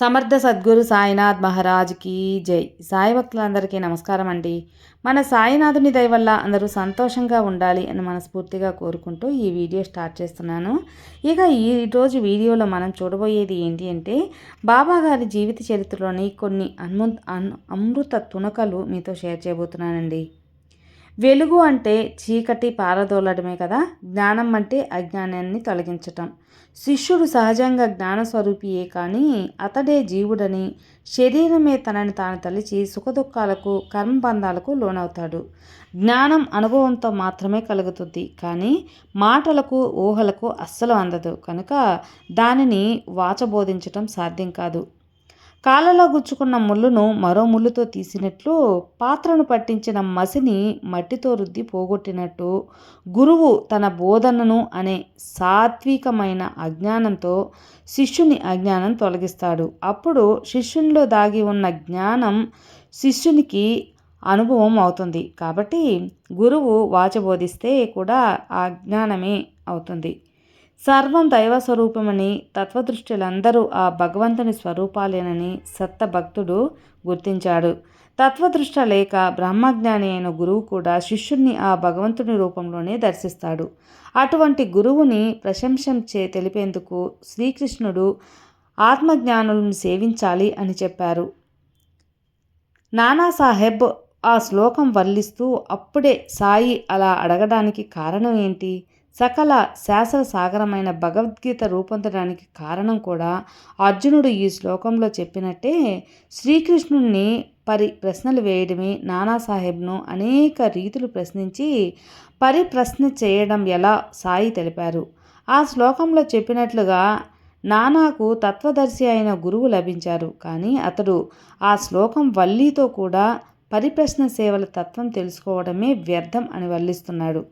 సమర్థ సద్గురు సాయినాథ్ మహారాజ్కి జై. సాయి భక్తులందరికీ నమస్కారం అండి. మన సాయినాథుని దయ వల్ల అందరూ సంతోషంగా ఉండాలి అని మనస్ఫూర్తిగా కోరుకుంటూ ఈ వీడియో స్టార్ట్ చేస్తున్నాను. ఇక ఈరోజు వీడియోలో మనం చూడబోయేది ఏంటి అంటే బాబా గారి జీవిత చరిత్రలోని కొన్ని అన్ము అమృత తునకలు మీతో షేర్ చేయబోతున్నానండి. వెలుగు అంటే చీకటి పారదోలడమే కదా? జ్ఞానం అంటే అజ్ఞానాన్ని తొలగించటం. శిష్యుడు సహజంగా జ్ఞానస్వరూపియే కానీ అతడే జీవుడని శరీరమే తనని తాను తలిచి సుఖదుఖాలకు కర్మబంధాలకు లోనవుతాడు. జ్ఞానం అనుభవంతో మాత్రమే కలుగుతుంది కానీ మాటలకు ఊహలకు అస్సలు అందదు. కనుక దానిని వాచబోధించటం సాధ్యం కాదు. కాళ్ళలో గుచ్చుకున్న ముళ్ళును మరో ముళ్ళుతో తీసినట్లు పాత్రను పట్టించిన మసిని మట్టితో రుద్ది పోగొట్టినట్టు గురువు తన బోధనను అనే సాత్వికమైన అజ్ఞానంతో శిష్యుని అజ్ఞానం తొలగిస్తాడు. అప్పుడు శిష్యునిలో దాగి ఉన్న జ్ఞానం శిష్యునికి అనుభవం అవుతుంది. కాబట్టి గురువు వాచబోధిస్తే కూడా ఆ జ్ఞానమే అవుతుంది. సర్వం దైవ స్వరూపమని తత్వదృష్టిలందరూ ఆ భగవంతుని స్వరూపాలేనని సత్త భక్తుడు గుర్తించాడు. తత్వదృష్ట లేక బ్రహ్మజ్ఞాని అయిన గురువు కూడా శిష్యుణ్ణి ఆ భగవంతుని రూపంలోనే దర్శిస్తాడు. అటువంటి గురువుని ప్రశంసించే తెలిపేందుకు శ్రీకృష్ణుడు ఆత్మజ్ఞానులను సేవించాలి అని చెప్పారు. నానాసాహెబ్ ఆ శ్లోకం వల్లిస్తూ అప్పుడే సాయి అలా అడగడానికి కారణం ఏంటి? సకల శాస్త్ర సాగరమైన భగవద్గీత రూపొందడానికి కారణం కూడా అర్జునుడు ఈ శ్లోకంలో చెప్పినట్టే శ్రీకృష్ణుణ్ణి పరి ప్రశ్నలు వేయడమే నానాసాహెబ్ను అనేక రీతులు ప్రశ్నించి పరిప్రశ్న చేయడం ఎలా సాయి తెలిపారు. ఆ శ్లోకంలో చెప్పినట్లుగా నానాకు తత్వదర్శి అయిన గురువు లభించారు. కానీ అతడు ఆ శ్లోకం వల్లీతో కూడా పరిప్రశ్న సేవల తత్వం తెలుసుకోవడమే వ్యర్థం అని వల్లిస్తున్నాడు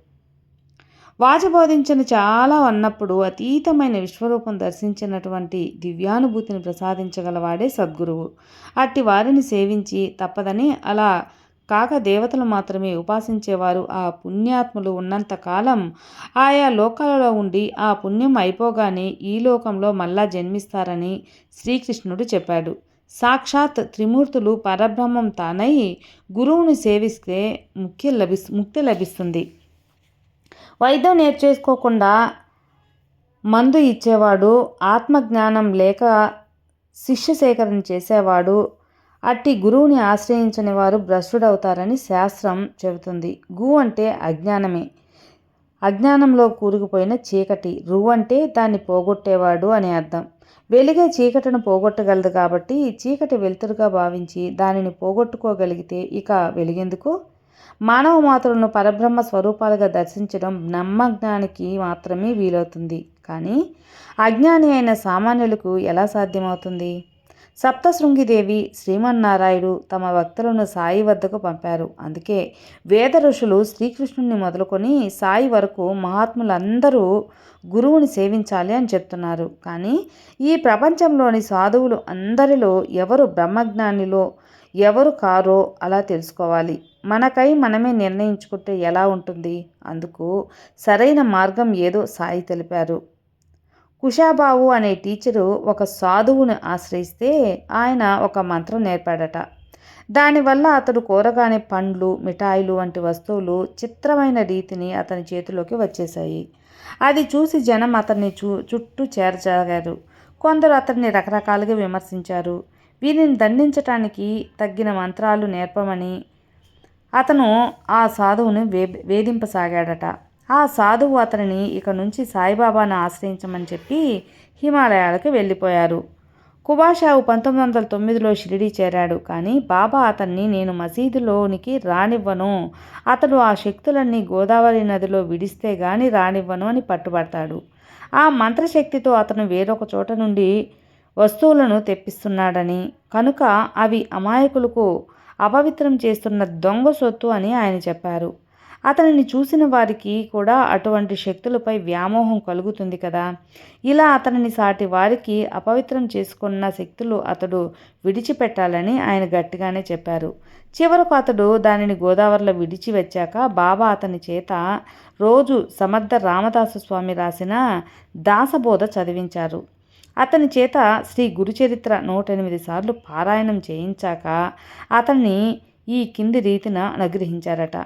వాచబోధించిన చాలా అన్నప్పుడు అతీతమైన విశ్వరూపం దర్శించినటువంటి దివ్యానుభూతిని ప్రసాదించగలవాడే సద్గురువు. అట్టి వారిని సేవించి తప్పదని అలా కాక దేవతలు మాత్రమే ఉపాసించేవారు. ఆ పుణ్యాత్ములు ఉన్నంత కాలం ఆయా లోకాలలో ఉండి ఆ పుణ్యం అయిపోగానే ఈ లోకంలో మళ్ళా జన్మిస్తారని శ్రీకృష్ణుడు చెప్పాడు. సాక్షాత్ త్రిమూర్తులు పరబ్రహ్మం తానై గురువుని సేవిస్తే ముఖ్య లభి ముక్తి లభిస్తుంది. వైద్యం నేర్చేసుకోకుండా మందు ఇచ్చేవాడు ఆత్మజ్ఞానం లేక శిష్య సేకరణ చేసేవాడు అట్టి గురువుని ఆశ్రయించని వారు భ్రష్టుడవుతారని శాస్త్రం చెబుతుంది. గు అంటే అజ్ఞానమే. అజ్ఞానంలో కూరుకుపోయిన చీకటి. రు అంటే దాన్ని పోగొట్టేవాడు అని అర్థం. వెలిగే చీకటిని పోగొట్టగలదు కాబట్టి చీకటి వెలుతురుగా భావించి దానిని పోగొట్టుకోగలిగితే ఇక వెలిగేందుకు మానవ మాతలను పరబ్రహ్మ స్వరూపాలుగా దర్శించడం బ్రహ్మజ్ఞానికి మాత్రమే వీలవుతుంది. కానీ అజ్ఞాని అయిన సామాన్యులకు ఎలా సాధ్యమవుతుంది? సప్తశృంగిదేవి శ్రీమన్నారాయుడు తమ భక్తులను సాయి వద్దకు పంపారు. అందుకే వేద ఋషులు శ్రీకృష్ణుని మొదలుకొని సాయి వరకు మహాత్ములందరూ గురువుని సేవించాలి అని చెప్తున్నారు. కానీ ఈ ప్రపంచంలోని సాధువులు అందరిలో ఎవరు బ్రహ్మజ్ఞానిలో ఎవరు కారో అలా తెలుసుకోవాలి. మనకై మనమే నిర్ణయించుకుంటే ఎలా ఉంటుంది? అందుకు సరైన మార్గం ఏదో సాయి తెలిపారు. కుషాబావు అనే టీచరు ఒక సాధువుని ఆశ్రయిస్తే ఆయన ఒక మంత్రం నేర్పాడట. దానివల్ల అతడు కోరగానే పండ్లు మిఠాయిలు వంటి వస్తువులు చిత్రమైన రీతిని అతని చేతిలోకి వచ్చేశాయి. అది చూసి జనం అతన్ని చూ చుట్టూ చేరజాగారు కొందరు అతన్ని రకరకాలుగా విమర్శించారు. వీరిని దండించటానికి తగ్గిన మంత్రాలు నేర్పమని అతను ఆ సాధువును వే వేధింపసాగాడట. ఆ సాధువు అతనిని ఇక నుంచి సాయిబాబాను ఆశ్రయించమని చెప్పి హిమాలయాలకు వెళ్ళిపోయారు. కుబాషావు పంతొమ్మిది వందల తొమ్మిదిలో షిరిడీ చేరాడు. కానీ బాబా అతన్ని నేను మసీదులోనికి రానివ్వను. అతడు ఆ శక్తులన్నీ గోదావరి నదిలో విడిస్తే గాని రానివ్వను అని పట్టుబడతాడు. ఆ మంత్రశక్తితో అతను వేరొక చోట నుండి వస్తువులను తెప్పిస్తున్నాడని. కనుక అవి అమాయకులకు అపవిత్రం చేస్తున్న దొంగ సొత్తు అని ఆయన చెప్పారు. అతనిని చూసిన వారికి కూడా అటువంటి శక్తులపై వ్యామోహం కలుగుతుంది కదా. ఇలా అతనిని సాటి వారికి అపవిత్రం చేసుకున్న శక్తులు అతడు విడిచిపెట్టాలని ఆయన గట్టిగానే చెప్పారు. చివరకు అతడు దానిని గోదావరిలో విడిచి వచ్చాక బాబా అతని చేత రోజు సమర్థ రామదాసు స్వామి రాసిన దాసబోధ చదివించారు. అతని చేత శ్రీ గురుచరిత్ర నూట ఎనిమిది సార్లు పారాయణం చేయించాక అతన్ని ఈ కింది రీతిన అనుగ్రహించారట.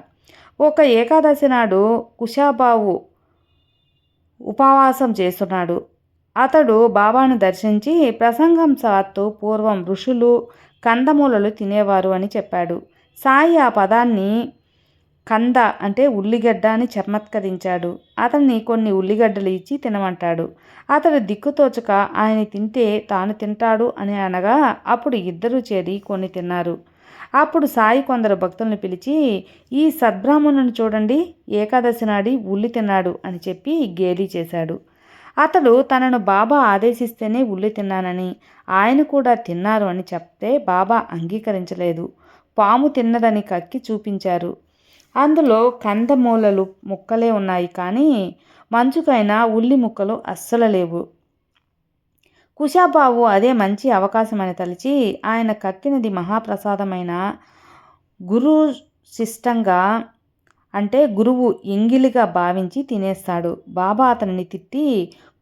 ఒక ఏకాదశి నాడు కుషాబావు ఉపవాసం చేస్తున్నాడు. అతడు బాబాను దర్శించి ప్రసంగం సాత్తు పూర్వం ఋషులు కందమూలలు తినేవారు అని చెప్పాడు. సాయి ఆ పదాన్ని కంద అంటే ఉల్లిగడ్డ అని చమత్కరించాడు అతన్ని కొన్ని ఉల్లిగడ్డలు ఇచ్చి తినమంటాడు. అతడు దిక్కుతోచక ఆయన తింటే తాను తింటాడు అని అనగా అప్పుడు ఇద్దరు చేరి కొన్ని తిన్నారు. అప్పుడు సాయి కొందరు భక్తులను పిలిచి ఈ సద్బ్రాహ్మణుని చూడండి ఏకాదశి నాడి ఉల్లి తిన్నాడు అని చెప్పి గేలి చేశాడు. అతడు తనను బాబా ఆదేశిస్తేనే ఉల్లి తిన్నానని ఆయన కూడా తిన్నారు అని చెప్తే బాబా అంగీకరించలేదు. పాము తిన్నదని కక్కి చూపించారు. అందులో కందమూలలు ముక్కలే ఉన్నాయి కానీ మంచుకైనా ఉల్లి ముక్కలు అస్సలు లేవు. కుషాబాబు అదే మంచి అవకాశమని తలిచి ఆయన కక్కినది మహాప్రసాదమైన గురు శిష్టంగా అంటే గురువు ఎంగిలిగా భావించి తినేస్తాడు. బాబా అతనిని తిట్టి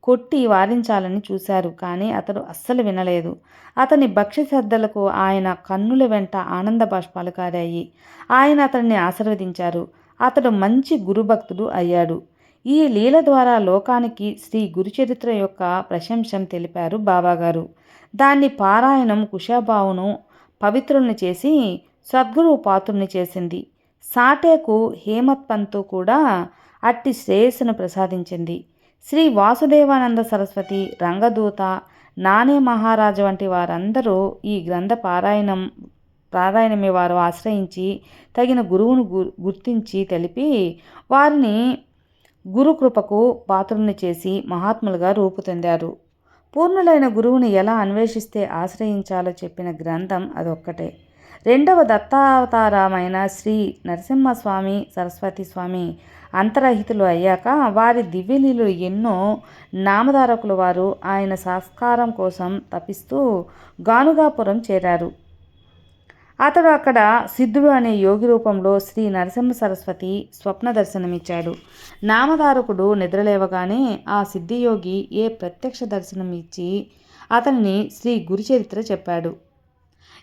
కొట్టి వారించాలని చూశారు కానీ అతడు అస్సలు వినలేదు. అతని భక్ష్య శ్రద్ధలకు ఆయన కన్నుల వెంట ఆనంద బాష్పాలు కారాయి. ఆయన అతన్ని ఆశీర్వదించారు. అతడు మంచి గురుభక్తుడు అయ్యాడు. ఈ లీల ద్వారా లోకానికి శ్రీ గురుచరిత్ర యొక్క ప్రశంసం తెలిపారు బాబాగారు. దాన్ని పారాయణం కుషాబావును పవిత్రుల్ని చేసి సద్గురు పాత్రుని చేసింది. సాటేకు హేమత్ పంతు కూడా అట్టి శ్రేయస్సును ప్రసాదించింది. శ్రీ వాసుదేవానంద సరస్వతి రంగదూత నానే మహారాజు వంటి వారందరూ ఈ గ్రంథ పారాయణం పారాయణమే వారు ఆశ్రయించి తగిన గురువును గుర్తించి తెలిపి వారిని గురుకృపకు పాత్రుల్ని చేసి మహాత్ములుగా రూపుతొందారు పూర్ణులైన గురువుని ఎలా అన్వేషిస్తే ఆశ్రయించాలో చెప్పిన గ్రంథం అదొక్కటే. రెండవ దత్తావతారమైన శ్రీ నరసింహస్వామి సరస్వతి స్వామి అంతరహితులు అయ్యాక వారి దివ్యలీలు ఎన్నో నామధారకులు వారు ఆయన సంస్కారం కోసం తపిస్తూ గానుగాపురం చేరారు. అతడు అక్కడ సిద్ధుడు అనే యోగి రూపంలో శ్రీ నరసింహ సరస్వతి స్వప్న దర్శనమిచ్చాడు. నామధారకుడు నిద్రలేవగానే ఆ సిద్ధియోగి ఏ ప్రత్యక్ష దర్శనం ఇచ్చి అతనిని శ్రీ గురుచరిత్ర చెప్పాడు.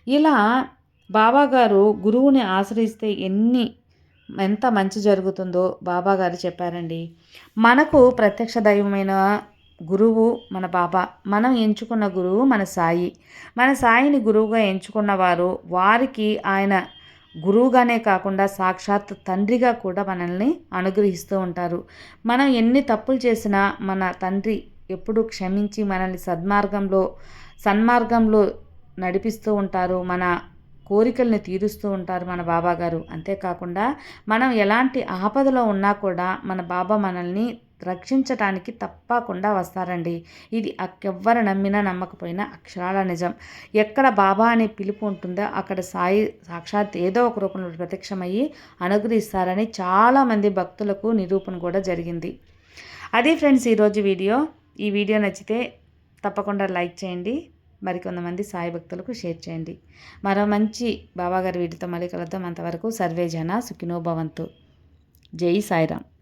ఇలా బాబాగారు గురువుని ఆశ్రయిస్తే ఎన్ని ఎంత మంచి జరుగుతుందో బాబాగారు చెప్పారండి. మనకు ప్రత్యక్ష దైవమైన గురువు మన బాబా. మనం ఎంచుకున్న గురువు మన సాయి. మన సాయిని గురువుగా ఎంచుకున్న వారు వారికి ఆయన గురువుగానే కాకుండా సాక్షాత్ తండ్రిగా కూడా మనల్ని అనుగ్రహిస్తూ ఉంటారు. మనం ఎన్ని తప్పులు చేసినా మన తండ్రి ఎప్పుడు క్షమించి మనల్ని సద్మార్గంలో సన్మార్గంలో నడిపిస్తూ ఉంటారు. మన కోరికల్ని తీరుస్తూ ఉంటారు మన బాబా గారు. అంతేకాకుండా మనం ఎలాంటి ఆపదలో ఉన్నా కూడా మన బాబా మనల్ని రక్షించటానికి తప్పకుండా వస్తారండి. ఇది ఎవ్వరు నమ్మినా నమ్మకపోయినా అక్షరాల నిజం. ఎక్కడ బాబా అనే పిలుపు ఉంటుందో అక్కడ సాయి సాక్షాత్ ఏదో ఒక రూపంలో ప్రత్యక్షమయ్యి అనుగ్రహిస్తారని చాలామంది భక్తులకు నిరూపణ కూడా జరిగింది. అది ఫ్రెండ్స్ ఈరోజు వీడియో. ఈ వీడియో నచ్చితే తప్పకుండా లైక్ చేయండి. మరికొంతమంది సాయి భక్తులకు షేర్ చేయండి. మరో మంచి బాబాగారి వీటితో మళ్ళీ కలుద్దాం. అంతవరకు సర్వే జన సుఖినో భవంతు. జై సాయిరామ్.